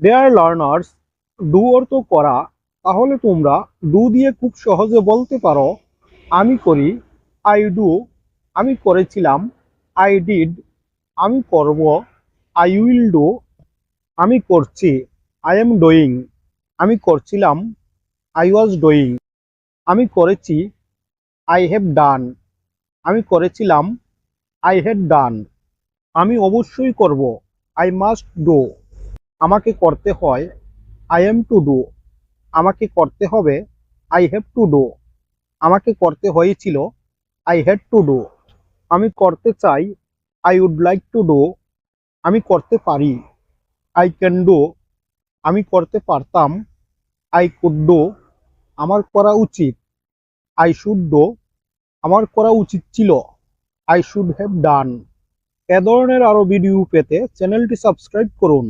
Dare learners do অর্থ করা তাহলে তোমরা ডু দিয়ে খুব সহজে বলতে পারো আমি করি আই ডু আমি করেছিলাম আই ডিড আমি করব আই উইল ডু আমি করছি আই এম ডোয়িং আমি করছিলাম আই ওয়াজ ডোয়িং আমি করেছি আই হ্যাভ ডান আমি করেছিলাম আই হ্যাড ডান আমি অবশ্যই করব আই মাস্ট ডু আমাকে করতে হয় আই এম টু ডু আমাকে করতে হবে আই হ্যাভ টু ডু আমাকে করতে হয়েছিল আই হ্যাড টু ডু আমি করতে চাই I would like to do আমি করতে পারি আই ক্যান ডু আমি করতে পারতাম আই কুড ডু আমার করা উচিত আই শুড ডু আমার করা উচিত ছিল আই শুড হ্যাভ ডান এ ধরনের আরও ভিডিও পেতে চ্যানেলটি সাবস্ক্রাইব করুন।